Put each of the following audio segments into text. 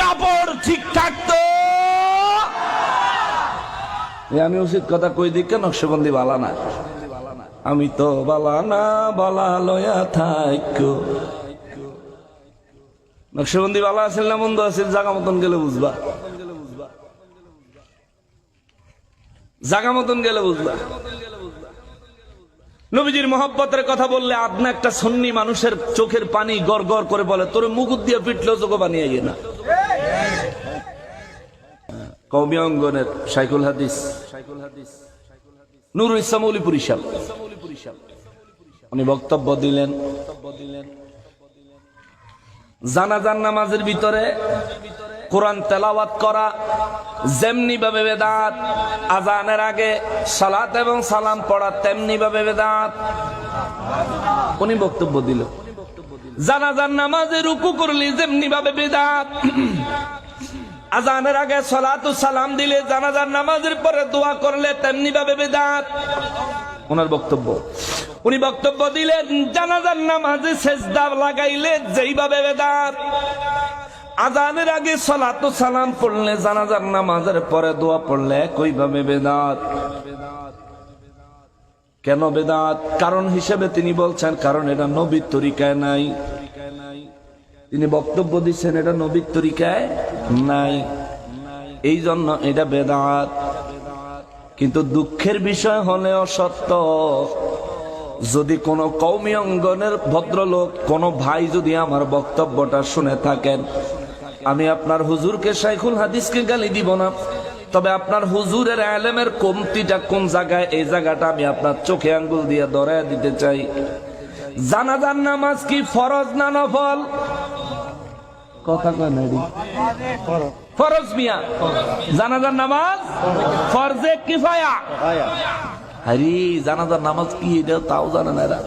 কাপড় ঠিক থাকতো। আমি উচিত কথা কই দিক, নকশবন্দি বালা না। আমি তো বালা না, বালা লয়া থাকো নকশবন্দি বালা আছিল না, মন্দ আছিল, জাগা মতন গেলে বুঝবা। জাগা মতন গেলে বুঝবা। নবীজির মহব্বতের কথা বললে আপনা একটা সন্নি মানুষের চোখের পানি গড় গড় করে বলে, তোর মুকুট দিয়ে পিটলেও চোখে বানিয়ে না। কৌমি অঙ্গনের সাইকুল হাদিস। নুরুল ইসলাম অলিপুরি সাহেব। উনি বক্তব্য দিলেন। জানাজান নামাজের ভিতরে কোরআন তেলাওয়াত করা যেমনি ভাবে বেদাত আজানের আগে সালাত এবং সালাম পড়া তেমনি ভাবে বেদাত। উনি বক্তব্য দিল জানাজান নামাজে রুকু করলি, যেমনি ভাবে বেদাত। আজানের আগে সলাতু সালাম দিলে, জানাজার নামাজের পরে দোয়া করলে, তেমনি ভাবে বেদাত। ওনার বক্তব্য। উনি বক্তব্য দিলেন, জানাজার নামাজে সেজদা লাগাইলে যেইভাবে বেদাত। আজানের আগে সলাতু সালাম পড়লে, জানাজার নামাজের পরে দোয়া পড়লে একইভাবে বেদাত। কেন বেদাত? কারণ হিসেবে তিনি বলছেন, কারণ এটা নবীর তরিকায় নাই। তিনি বক্তব্য দিচ্ছেন, এটা নবীর তরিকায় নাই। এই জন্য এটা বেদাত। কিন্তু দুঃখের বিষয় হলেও সত্য, যদি কোনো কৌমি অঙ্গনের ভদ্রলোক, কোনো ভাই যদি আমার বক্তব্যটা শুনে থাকেন, আমি আপনার হুজুরকে শাইখুল হাদিসকে গালি দিব না। তবে আপনার হুজুরের আলেমের কমতিটা কোন জায়গায়? এই জায়গাটা আমি আপনার চোখে আঙ্গুল দিয়ে ধরায় দিতে চাই। জানাজার নামাজ কি ফরজ না নফল? কথা কয় না। ফরজ। মিয়া। জানাজার নামাজ ফরজে কিফায়া। আরে জানাজার নামাজ কি এটা তাও জানে না এরা।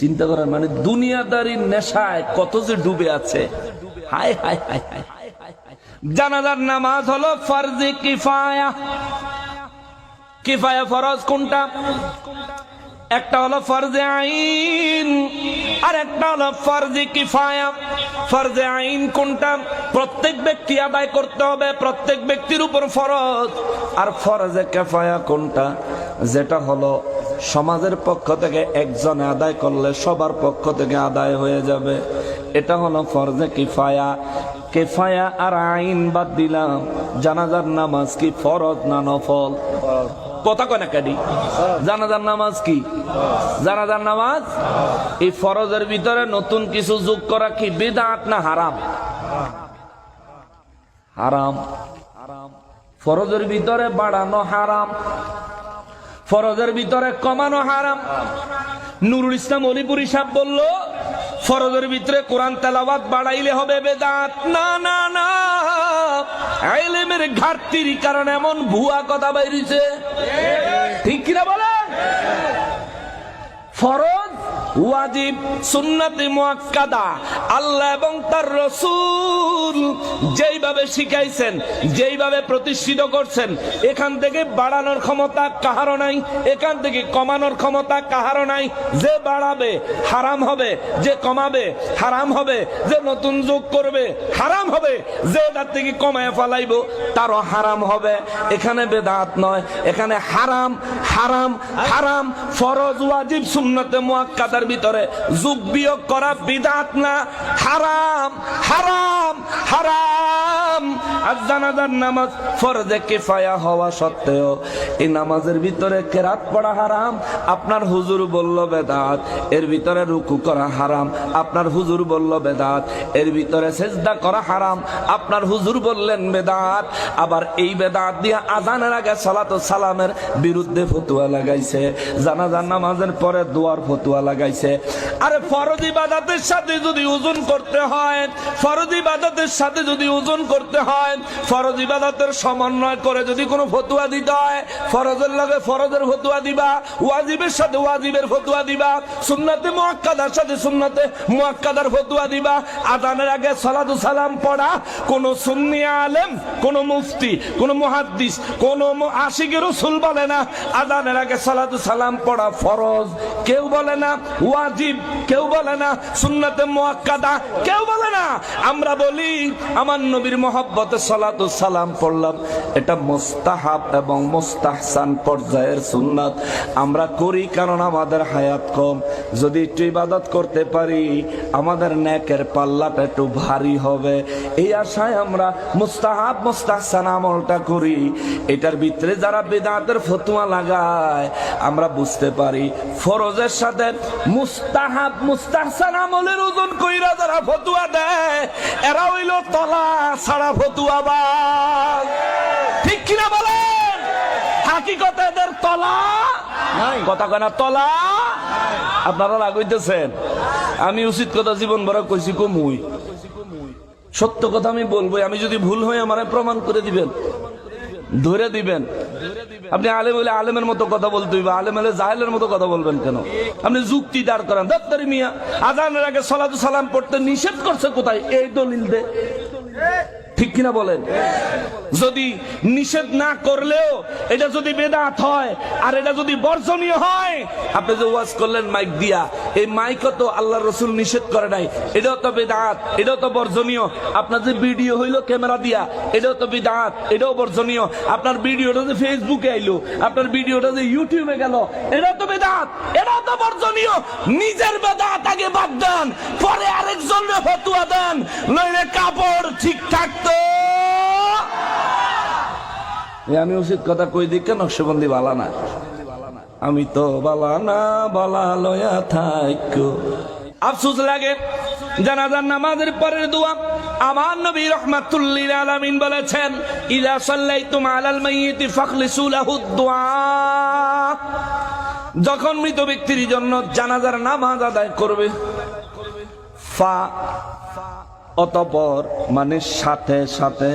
চিন্তা করেন মানে দুনিয়াদারির নেশায় কত যে ডুবে আছে। হায় হায় হায় হায়। জানাজার নামাজ হলো ফরজে কিফায়া। কিফায়া ফরজ কোনটা? একটা হলো ফরজে আইন, আর একটা হলো ফরজে কিফায়া। ফরজে আইন কোনটা? প্রত্যেক ব্যক্তি আদায় করতে হবে, প্রত্যেক ব্যক্তির উপর ফরজ। আর ফরজে কিফায়া কোনটা? যেটা হলো সমাজের পক্ষ থেকে একজনে আদায় করলে সবার পক্ষ থেকে আদায় হয়ে যাবে। এটা হলো ফরজে কিফায়া। কেফায়া আর আইন বাদ দিলাম। জানাজার নামাজ কি ফরজ না নফল? কথা কয় জানাজার নামাজ কি? জানাজার নামাজ? এই ফরজের ভিতরে নতুন কিছু যোগ করা কি বেদাত না হারাম? হারাম। ফরজের ভিতরে বাড়ানো হারাম। ফরজের ভিতরে কমানো হারাম। নুরুল ইসলাম অলিপুরি সাহেব বলল ফরজের ভিতরে কোরআন তেলাওয়াত বাড়াইলে হবে বেদাত। না না না। আইলেমের ঘাটতির কারণে এমন ভুয়া কথা বাইরিছে ঠিক কিনা বলেন? ফরজ ওয়াজিব, সুন্নাতে মুআক্কাদা আল্লাহ এবং তার রসুল যেইভাবে শিখাইছেন, যেইভাবে প্রতিষ্ঠিত করছেন, এখান থেকে বাড়ানোর ক্ষমতা কাহারও নাই, এখান থেকে কমানোর ক্ষমতা কাহারও নাই। যে বাড়াবে, হারাম হবে, যে কমাবে, হারাম হবে, যে নতুন যোগ করবে, হারাম হবে, যে তার থেকে কমায় ফেলাইব, তারও হারাম হবে। এখানে বেদাত নয়, এখানে হারাম হারাম হারাম, ফরজ, ওয়াজিব, সুন্নতে মুআক্কাদার ভিতরে যোগ বিয়োগ করা বিদাত না। হারাম হারাম হারাম। আর জানাজার নামাজ ফরজে কিফায়া হওয়া সত্ত্বেও এই নামাজের ভিতরে কেরাত পড়া হারাম, আপনার হুজুর বলল বেদাত, এর ভিতরে রুকু করা হারাম, আপনার হুজুর বলল বেদাত, এর ভিতরে সেজদা করা হারাম, আপনার হুজুর বললেন বেদাত, আবার এই বেদাত দিয়ে আজানের আগে সালাত সালামের বিরুদ্ধে ফতুয়া লাগাইছে, জানাজার নামাজের পরে দোয়ার ফতুয়া লাগাইছে। আরে ফরজ ইবাদতের সাথে যদি ওজন করতে হয়, ফরজ ইবাদতের সাথে যদি ওজন করতে হয় ফরজ ইবাদতের সমন্বয় করে যদি কোনো ফতুয়া দিতে হয়, ফরজের লগে ফরজের ফতুয়া দিবা, ওয়াজিবের সাথে ওয়াজিবের ফতুয়া দিবা, সুন্নাতে মুআক্কাদার সাথে সুন্নাতে মুআক্কাদার ফতুয়া দিবা, আদানের আগে সালাতু সালাম পড়া, কোন সুন্নি আলেম, কোন মুফতি, কোন মুহাদ্দিস, কোন আশিকের রসুল বলে না, আদানের আগে সালাতু সালাম পড়া ফরজ, কেউ বলে না, ওয়াজিব কেউ বলে না সুন্নাতে মোয়াক্কাদা, কেউ বলে না। আমরা বলি, আমার নবীর মোহাব্বতে সালাতু সালাম পড়লাম। এটা মোস্তাহাব এবং মোস্তাহসান পর্যায়ের সুন্নাত। আমরা করি কারণ আমাদের হায়াত কম। যদি একটু ইবাদত করতে পারি আমাদের নেকের পাল্লাটা একটু ভারী হবে। এই আশায় আমরা মুস্তাহাব মুস্তাহসান আমলটা করি। এটার ভিতরে যারা বেদাতের ফতুয়া লাগায় আমরা বুঝতে পারি ফরজের সাথে মুস্তাহাব মুস্তাহসান আমলের ওজন কইরা যারা ফতুয়া দেয় এরা হইল তলা ছাড়া ফতুয়া বাজ ঠিক কিনা বলেন? হাকিকতে এদের তলা কথা কয় তলা? আপনারা লাগাইতেছেন আমি উচিত কথা জীবন ভরা কইছি কমুই সত্য কথা আমি বলব আমি যদি ভুল হই আমার প্রমাণ করে দিবেন। ধরে দিবেন। আপনি আলেম হলে আলেমের মতো কথা বলতে হইবে, আলেম হলে জাহেলের মতো কথা বলবেন কেন? আপনি যুক্তি দাঁড় করান। দত্তরি মিয়া, আজানের আগে সলাতু সালাম পড়তে নিষেধ করছে কোথায়? এই দলিল দে। ঠিক কিনা বলেন? যদি নিষেধ না করলেও এটা যদি বেদাত হয় আর এটা যদি বর্জনীয় হয়, আপনি যে ওয়াজ করলেন মাইক দিয়া, এই মাইকও তো আল্লাহ রসুল নিষেধ করে নাই। এটাও তো বেদাত, এটাও তো বর্জনীয়। আপনার যে ভিডিও হইল ক্যামেরা দিয়া, এটাও তো বেদাত, এটাও বর্জনীয়। আপনার ভিডিওটা যে ফেসবুকে আইলো, আপনার ভিডিওটা যে ইউটিউবে গেল, এটাও তো বেদাত, এটাও তো বর্জনীয়। নিজের বেদাত আগে বাদ দেন, পরে আরেকজনের ফতুয়া দেন, নইলে কাপড় ঠিক থাকতো এ আমি উচিত কথা কই দিই কেন? নকশবন্দি বালা না। আমি তো বালা না, বালা লয়া থাকো আফসুস লাগে। জানাজার নামাজের পরের দোয়া আমার নবী রহমাতুল্লিল আলামিন বলেছেন ইলা সাল্লাইতুম আলাল মাইয়িতি ফাখলিসু লাহু দুআ যখন মৃত ব্যক্তির জন্য জানাজার নামাজ আদায় করবে, ফা অতপর মানে সাথে সাথে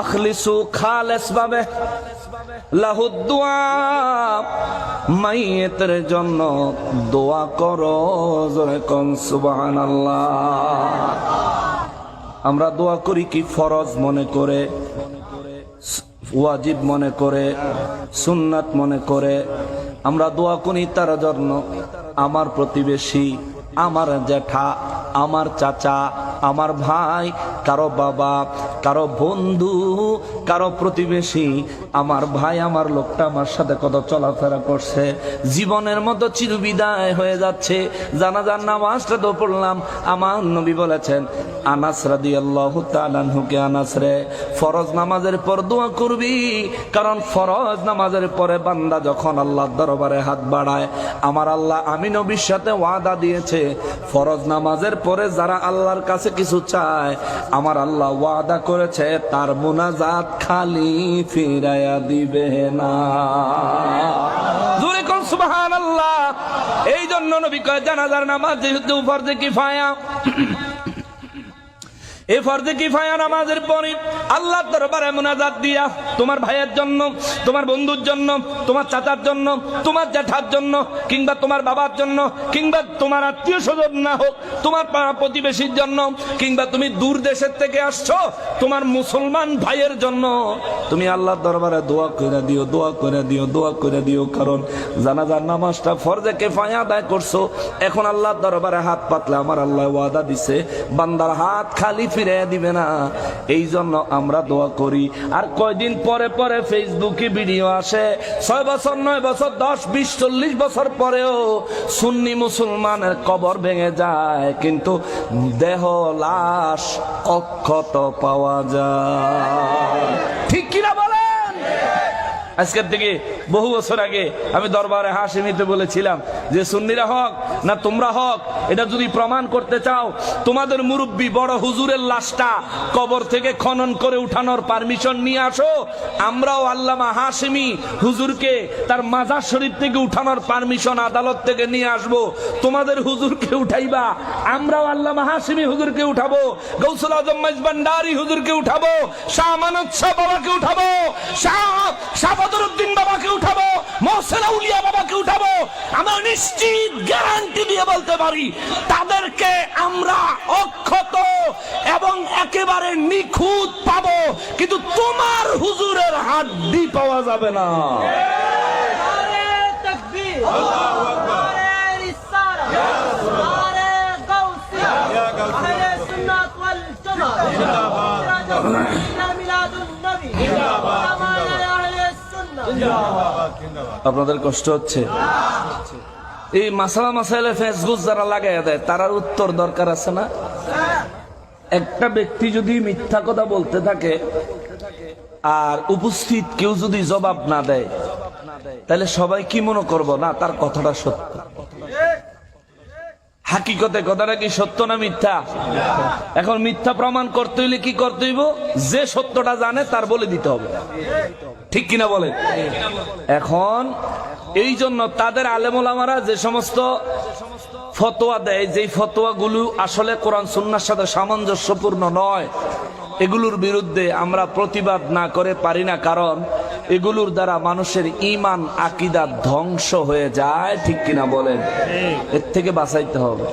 আখলিসু খালেস জন্য দোয়া আমরা দোয়া করি কি ফরজ মনে করে, ওয়াজিব মনে করে, সুন্নাত মনে করে। আমরা দোয়া করি তার জন্য, আমার প্রতিবেশী, আমার জ্যাঠা, আমার চাচা, আমার ভাই, কারও বাবা কারও বন্ধু, কারও প্রতিবেশী, আমার ভাই, আমার লোকটা আমার সাথে কত চলাফেরা করছে, জীবনের মতো চিরবিদায় হয়ে যাচ্ছে, জানাজার নামাজটা তো পড়লাম, আমার নবী বলেছেন, আনাস রাদি আল্লাহ তালানহুকে আনাস রে, ফরজ নামাজের পর দোয়া করবি, কারণ ফরজ নামাজের পরে বান্দা যখন আল্লাহর দরবারে হাত বাড়ায়, আমার আল্লাহ আমি নবীর সাথে ওয়াদা দিয়েছে, ফরজ নামাজের পরে যারা আল্লাহর কাছে কিছু চায়, আমার আল্লাহ ওয়াদা করেছে, তার মোনাজাত খালি ফিরাইয়া দিবে না। সুবহানাল্লাহ। এই জন্য নবী কয়, জানাজার নামাজ যেহেতু ফরজে কিফায়া। এই কিফায়া নামাজের পরে দিয়া তোমার ভাইয়ের জন্য, তোমার বন্ধুর জন্য, তোমার চাচার জন্য, তোমার জ্যাঠার জন্য, কিংবা তোমার বাবার জন্য, কিংবা তোমার আত্মীয় স্বজন না হোক, তোমার পাড়া প্রতিবেশীর জন্য, কিংবা তুমি দূর দেশের থেকে আসছো, তোমার মুসলমান ভাইয়ের জন্য। তুমি আল্লাহর দরবারে দোয়া করে দিও, দোয়া করে দিও, দোয়া করে দিও, কারণ জানাজার নামাজটা ফরজে কেফায়া আদায় করছ। এখন আল্লাহর দরবারে হাত পাতলে আমার আল্লাহ ওয়াদা দিছে, বান্দার হাত খালি ফিরে দিবে না। এই জন্য আমরা দোয়া করি। আর কয়দিন পরে পরে ফেসবুকে ভিডিও আসে। ছয় বছর, নয় বছর, দশ, বিশ, চল্লিশ বছর পরেও সুন্নি মুসলমানের কবর ভেঙে যায়। কিন্তু দেহ লাশ অক্ষত পাওয়া যায়। ঠিক কিনা আজকের থেকে বহু বছর আগে আমি দরবারে হাসিমিতে বলেছিলাম যে সুন্নিরা হক না তোমরা হক, এটা যদি প্রমাণ করতে চাও, তোমাদের মুরব্বী বড় হুজুরের লাশটা কবর থেকে খনন করে উঠানোর পারমিশন নিয়ে আসো, আমরাও আল্লামা হাসিমি হুজুরকে তার মাজার শরীফ থেকে উঠানোর পারমিশন আদালত থেকে নিয়ে আসব, তোমাদের হুজুরকে উঠাইবা, আমরাও আল্লামা হাসিমি হুজুরকে উঠাবো, গৌসুল আজম মাইজবান্ডারি হুজুরকে উঠাবো, শাহ মানত শাহ বাবাকে উঠাবো শাহ বদরুদ্দিন বাবাকে উঠাবো, মোহসেন আউলিয়া বাবাকে উঠাবো। আমরা নিশ্চিত গ্যারান্টি দিয়ে বলতে পারি, তাদেরকে আমরা অক্ষত এবং একেবারে নিখুঁত পাবো। কিন্তু তোমার হুজুরের হাড্ডি পাওয়া যাবে না। নারে আপনাদের কষ্ট হচ্ছে? এই মাসালা মাসাইলে ফেসবুক যারা লাগাই দেয়, তারার উত্তর দরকার আছে না? একটা ব্যক্তি যদি মিথ্যা কথা বলতে থাকে আর উপস্থিত কেউ যদি জবাব না দেয়, তাহলে সবাই কি মনে করব? না, তার কথাটা সত্য। হাকিকতে কথাটা কি সত্য না মিথ্যা? এখন মিথ্যা প্রমাণ করতে হইলে কি করতে হইব? যে সত্যটা জানে, তার বলে দিতে হবে। ঠিক কিনা বলে এখন এই জন্য তাদের আলেমোলামারা যে সমস্ত ফতোয়া দেয়, যেই ফতোয়াগুলো আসলে কোরআন সুন্নার সাথে সামঞ্জস্যপূর্ণ নয়, এগুলোর বিরুদ্ধে আমরা প্রতিবাদ না করে পারি না। কারণ এগুলোর দ্বারা মানুষের ইমান আকিদা ধ্বংস হয়ে যায় ঠিক কিনা বলেন? এর থেকে বাঁচাইতে হবে।